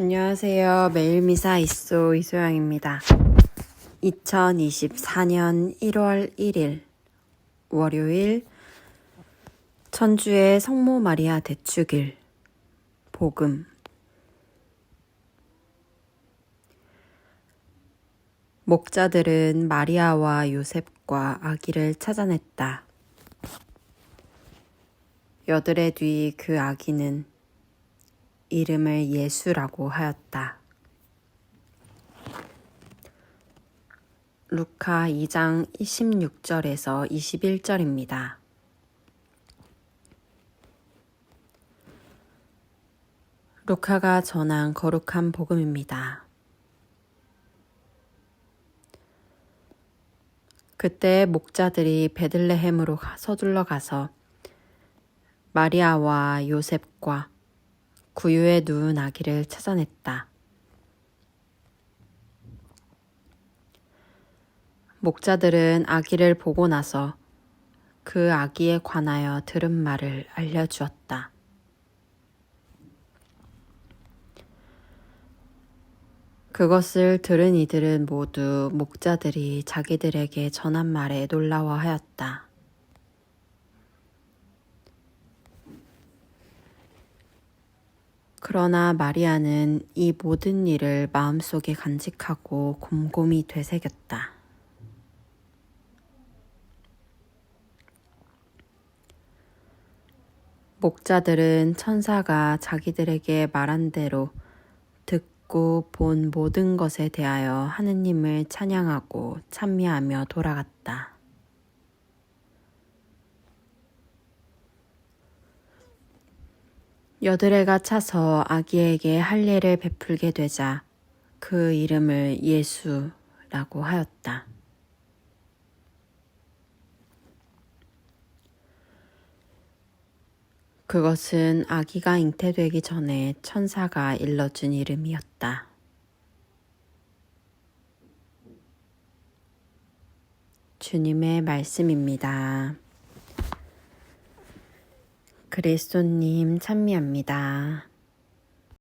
안녕하세요. 매일 미사 이소 이소영입니다. 2024년 1월 1일 월요일 천주의 성모 마리아 대축일 복음 목자들은 마리아와 요셉과 아기를 찾아냈다. 여드레 뒤 그 아기는 이름을 예수라고 하였다. 루카 2장 26절에서 21절입니다. 루카가 전한 거룩한 복음입니다. 그때 목자들이 베들레헴으로 가- 서둘러 가서 마리아와 요셉과 구유에 누운 아기를 찾아냈다. 목자들은 아기를 보고 나서 그 아기에 관하여 들은 말을 알려주었다. 그것을 들은 이들은 모두 목자들이 자기들에게 전한 말에 놀라워하였다. 그러나 마리아는 이 모든 일을 마음속에 간직하고 곰곰이 되새겼다. 목자들은 천사가 자기들에게 말한 대로 듣고 본 모든 것에 대하여 하느님을 찬양하고 찬미하며 돌아갔다. 여드레가 차서 아기에게 할례를 베풀게 되자 그 이름을 예수라고 하였다. 그것은 아기가 잉태되기 전에 천사가 일러준 이름이었다. 주님의 말씀입니다. 그리스도님 찬미합니다.